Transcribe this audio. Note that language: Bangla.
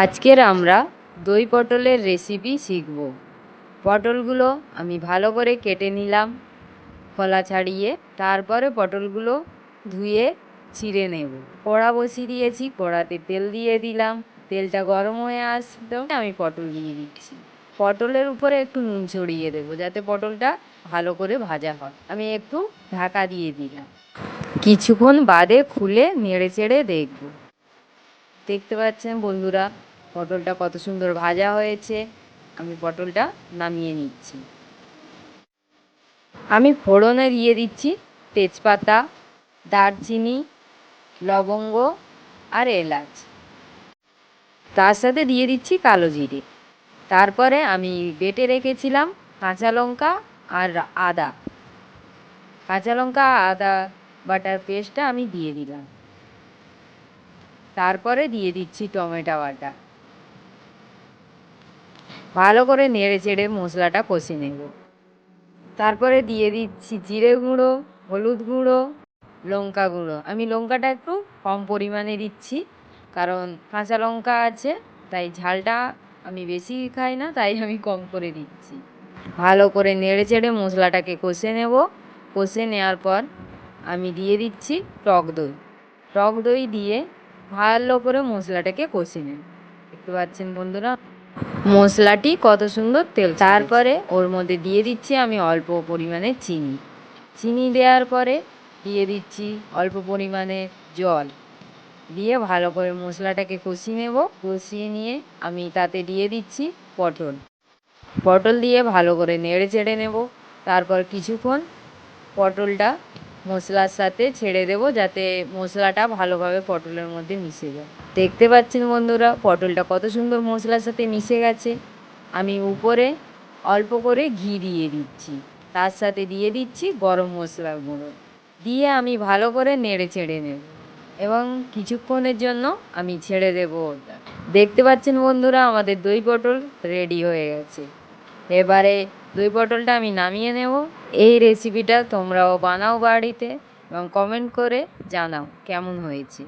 আজকের আমরা দই পটলের রেসিপি শিখব। পটলগুলো আমি ভালো করে কেটে নিলাম, খোলা ছাড়িয়ে তারপরে পটলগুলো ধুয়ে ছিঁড়ে নেব। কড়া বসিয়ে দিয়েছি, কড়াতে তেল দিয়ে দিলাম। তেলটা গরম হয়ে আসলো আমি পটল দিয়ে দিচ্ছি। পটলের উপরে একটু নুন ছড়িয়ে দেবো যাতে পটলটা ভালো করে ভাজা হয়। আমি একটু ঢাকা দিয়ে দিলাম। কিছুক্ষণ বাদে খুলে নেড়ে চেড়ে দেখব। দেখতে পাচ্ছেন বন্ধুরা, পটলটা কত সুন্দর ভাজা হয়েছে। আমি পটলটা নামিয়ে নিচ্ছি। আমি ফোড়নে দিয়ে দিচ্ছি তেজপাতা, দারচিনি, লবঙ্গ আর এলাচ। তার সাথে দিয়ে দিচ্ছি কালো জিরে। তারপরে আমি বেটে রেখেছিলাম কাঁচা লঙ্কা আর আদা। কাঁচা লঙ্কা, আদা বাটার পেস্টটা আমি দিয়ে দিলাম। তারপরে দিয়ে দিচ্ছি টমেটো বাটা। ভালো করে নেড়ে চেড়ে মশলাটা কষে নেব। তারপরে দিয়ে দিচ্ছি জিরে গুঁড়ো, হলুদ গুঁড়ো, লঙ্কা গুঁড়ো। আমি লঙ্কাটা একটু কম পরিমাণে দিচ্ছি, কারণ কাঁচা লঙ্কা আছে, তাই ঝালটা আমি বেশি খাই না, তাই আমি কম করে দিচ্ছি। ভালো করে নেড়ে চেড়ে মশলাটাকে কষে নেব। কষে নেওয়ার পর আমি দিয়ে দিচ্ছি টক দই। টক দই দিয়ে ভালো করে মশলাটাকে কষে নেব দেখতে পাচ্ছেন বন্ধুরা, মশলাটি কত সুন্দর তেল তারপরে ওর মধ্যে দিয়ে দিচ্ছি আমি অল্প পরিমাণে চিনি। চিনি দেওয়ার পরে দিয়ে দিচ্ছি অল্প পরিমাণে জল। দিয়ে ভালো করে মশলাটাকে কষিয়ে নেব। কষিয়ে নিয়ে আমি তাতে দিয়ে দিচ্ছি পটল। পটল দিয়ে ভালো করে নেড়ে চেড়ে নেব। তারপর কিছুক্ষণ পটলটা মশলার সাথে ছেড়ে দেবো যাতে মশলাটা ভালোভাবে পটলের মধ্যে মিশে যায়। দেখতে পাচ্ছেন বন্ধুরা, পটলটা কত সুন্দর মশলার সাথে মিশে গেছে। আমি উপরে অল্প করে ঘি দিয়ে দিচ্ছি। তার সাথে দিয়ে দিচ্ছি গরম মশলার গুঁড়ো। দিয়ে আমি ভালো করে নেড়ে ছেড়ে নেব এবং কিছুক্ষণের জন্য আমি ছেড়ে দেবো ওটা। দেখতে পাচ্ছেন বন্ধুরা, আমাদের দই পটল রেডি হয়ে গেছে। এবারে দই পটলটা আমি নামিয়ে নেব। এই রেসিপিটা তোমরাও বানাও বাড়িতে এবং কমেন্ট করে জানাও কেমন হয়েছে।